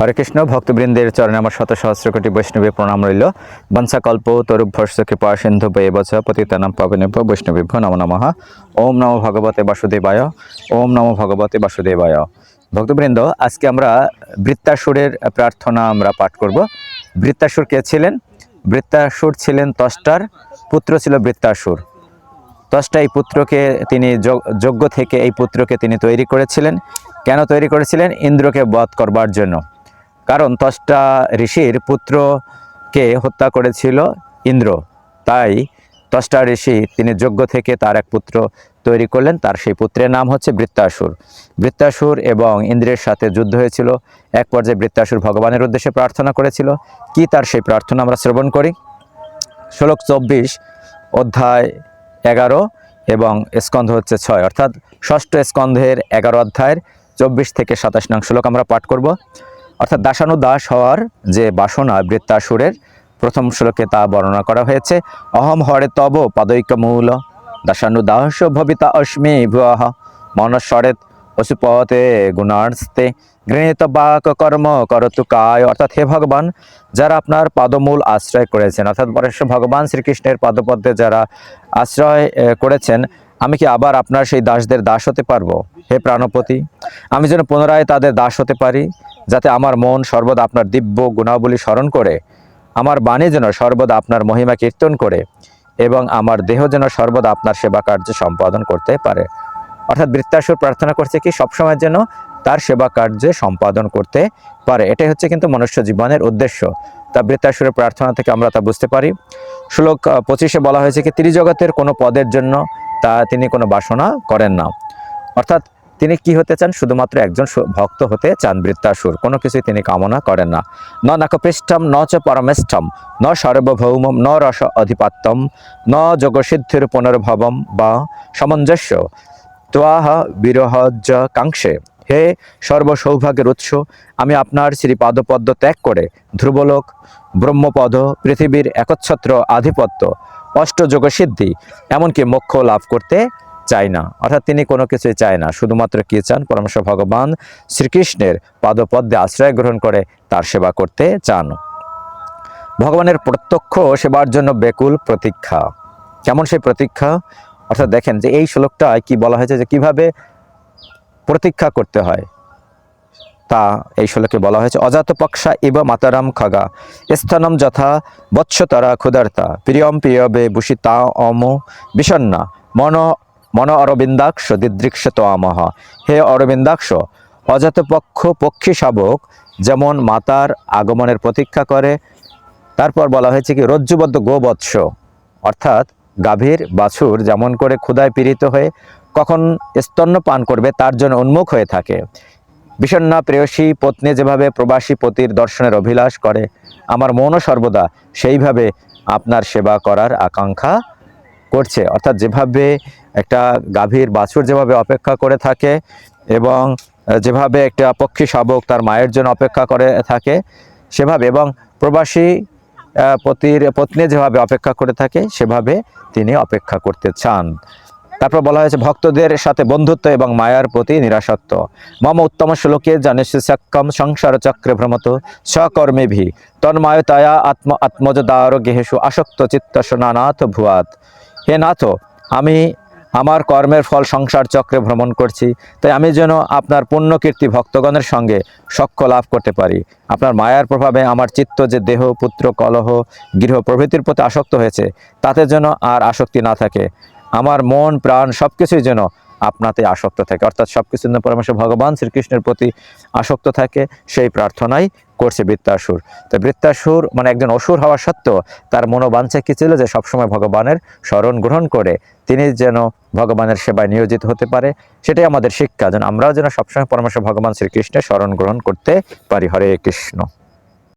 হরে কৃষ্ণ, ভক্তবৃন্দের চরণে আমার শত সহস্র কোটি বৈষ্ণবী প্রণাম রইল। বংশাকল্প তরুভর্ষ কৃপা সিন্ধু বচ পতিতানাম পাবনেভ বৈষ্ণবীভ্য নম নমঃ। ওম নমো ভগবতে বাসুদেবায়, ওম নমো ভগবতে বাসুদেবায়। ভক্তবৃন্দ, আজকে আমরা বৃত্তাসুরের প্রার্থনা আমরা পাঠ করব। বৃত্তাসুর কে ছিলেন? বৃত্তাসুর ছিলেন তষ্টার পুত্র ছিল বৃত্তাসুর। ত্বষ্টা এই পুত্রকে তিনি যোগ- যজ্ঞ থেকে এই পুত্রকে তিনি তৈরি করেছিলেন। কেন তৈরি করেছিলেন? ইন্দ্রকে বধ করবার জন্য। কারণ ত্বষ্টা ঋষির পুত্রকে হত্যা করেছিল ইন্দ্র। তাই ত্বষ্টা ঋষি তিনি যজ্ঞ থেকে তার এক পুত্র তৈরি করলেন। তার সেই পুত্রের নাম হচ্ছে বৃত্তাসুর। বৃত্তাসুর এবং ইন্দ্রের সাথে যুদ্ধ হয়েছিল। এক পর্যায়ে বৃত্তাসুর ভগবানের উদ্দেশ্যে প্রার্থনা করেছিল। কি তার সেই প্রার্থনা আমরা শ্রবণ করি? শ্লোক চব্বিশ, অধ্যায় এগারো এবং স্কন্ধ হচ্ছে ছয়। অর্থাৎ ষষ্ঠ স্কন্ধের এগারো অধ্যায়ের চব্বিশ থেকে সাতাশ নং শ্লোক আমরা পাঠ করব। অর্থাৎ দাসানু দাস হওয়ার যে বাসনা বৃত্তাসুরের, প্রথম শ্লোকে তা বর্ণনা করা হয়েছে, অহম হরে তব পাদৈক মূল দাসানুদাস ভবিতা অস্মি ভুয়াহ মনস্বরেত অসুপতে গুণার্স্তে গৃহীত বাক কর্ম করতু কায়। অর্থাৎ হে ভগবান, যারা আপনার পাদমূল আশ্রয় করেছেন, অর্থাৎ পরমেশ্বর ভগবান শ্রীকৃষ্ণের পাদপদ্মে যারা আশ্রয় করেছেন, আমি কি আবার আপনার সেই দাসদের দাস হতে পারব? হে প্রাণপতি, আমি যেন পুনরায় তাদের দাস হতে পারি যাতে আমার মন সর্বদা আপনার দিব্য গুণাবলী স্মরণ করে, আমার বাণী যেন সর্বদা আপনার মহিমা কীর্তন করে এবং আমার দেহ যেন সর্বদা আপনার সেবা কার্য সম্পাদন করতে পারে। অর্থাৎ বৃত্তাসুর প্রার্থনা করছে কি, সবসময় যেন তার সেবা কার্যে সম্পাদন করতে পারে। এটাই হচ্ছে কিন্তু মনুষ্য জীবনের উদ্দেশ্য। তা বৃত্তাসুরের প্রার্থনা থেকে আমরা তা বুঝতে পারি। শ্লোক পঁচিশে বলা হয়েছে কি, ত্রিজগতের কোনো পদের জন্য তা তিনি কোনো বাসনা করেন না। অর্থাৎ তিনি কি হতে চান? শুধুমাত্র একজন ভক্ত হতে চান বৃত্তাসুর। কোনো কিছুই তিনি কামনা করেন না। ন নাকপৃষ্ঠম, ন চ পরমেষ্ঠম, ন সার্বভৌমম, ন রস অধিপাত্যম ন যোগসিদ্ধির পুনর্ভবম বা সামঞ্জস্য। ত্বাহ বিরহজ কাঙ্ক্ষে। হে সর্বসৌভাগ্যের উৎস আমি আপনার শ্রী পাদপদ্ম ত্যাগ করে ধ্রুবলোক, ব্রহ্মপদ, পৃথিবীর একচ্ছত্র আধিপত্য অষ্টযোগ সিদ্ধি এমনকি মোক্ষ লাভ করতে চাই না। অর্থাৎ তিনি কোনো কিছুই চায় না। শুধুমাত্র কি চান? পরমেশ্বর ভগবান শ্রীকৃষ্ণের পাদপদ্মে আশ্রয় গ্রহণ করে তার সেবা করতে চান। ভগবানের প্রত্যক্ষ সেবার জন্য বেকুল প্রতীক্ষা। কেমন সেই প্রতীক্ষা? অর্থাৎ দেখেন যে এই শ্লোকটায় কি বলা হয়েছে যে কীভাবে প্রতীক্ষা করতে হয়। তা এই শ্লোকে বলা হয়েছে, অজাত পক্ষা ইব মাতারাম খগা, স্থানম যথা বৎসতরা ক্ষুদার্তা প্রিয়ম প্রিয়বে ভূষিতা অম বিষণ্না, মন মন অরবিন্দাক্ষ দিদৃক্ষত আমহ। হে অরবিন্দাক্ষ, অজাতপক্ষ পক্ষী শাবক যেমন মাতার আগমনের প্রতীক্ষা করে, তারপর বলা হয়েছে কি, রজ্জুবদ্ধ গোবৎস। অর্থাৎ গাভীর বাছুর যেমন করে ক্ষুদায় পীড়িত হয়ে কখন স্তন্য পান করবে, তার জন্য উন্মুখ হয়ে থাকে। বিষণ্ণা প্রেয়সী পত্নী যেভাবে প্রবাসী পতির দর্শনের অভিলাষ করে, আমার মনও সর্বদা সেইভাবে আপনার সেবা করার আকাঙ্ক্ষা করছে। অর্থাৎ যেভাবে একটা গাভীর বাছুর যেভাবে অপেক্ষা করে থাকে এবং যেভাবে একটা পক্ষী শাবক তার মায়ের জন্য অপেক্ষা করে থাকে, সেভাবে এবং প্রবাসী পতির পত্নী যেভাবে অপেক্ষা করে থাকে, সেভাবে তিনি অপেক্ষা করতে চান। তারপর বলা হয়েছে, ভক্তদের সাথে বন্ধুত্ব এবং মায়ার প্রতি নিরাসত্ব মম উত্তম শ্লোকে জানিস সক্ষম সংসার চক্রে ভ্রমত সকর্মে ভি তন্মায়তায়া আত্ম আত্মজদার গেহেশু আসক্ত চিত্ত নাথ ভুয়াত। হে নাথ, আমি আমার কর্মের ফল সংসার চক্রে ভ্রমণ করছি, তাই আমি যেন আপনার পুণ্যকীর্তি ভক্তগণের সঙ্গে সখ্য লাভ করতে পারি। আপনার মায়ার প্রভাবে আমার চিত্ত যে দেহ, পুত্র, কলহ, গৃহ প্রভৃতির প্রতি আসক্ত হয়েছে, তাতে যেন আর আসক্তি না থাকে। আমার মন, প্রাণ সব কিছুই যেন আপনাতে আসক্ত থাকে। অর্থাৎ সব কিছু পরমেশ্বর ভগবান শ্রীকৃষ্ণের প্রতি আসক্ত থাকে, সেই প্রার্থনাই করছে বৃত্তাসুর। তো বৃত্তাসুর মানে একজন অসুর হওয়া সত্ত্বেও তার মনোবাঞ্ছা কি ছিল যে সবসময় ভগবানের শরণ গ্রহণ করে তিনি যেন ভগবানের সেবায় নিয়োজিত হতে পারে, সেটাই আমাদের শিক্ষা। যেন আমরাও যেন সবসময় পরমেশ্বর ভগবান শ্রীকৃষ্ণের শরণ গ্রহণ করতে পারি। হরে কৃষ্ণ।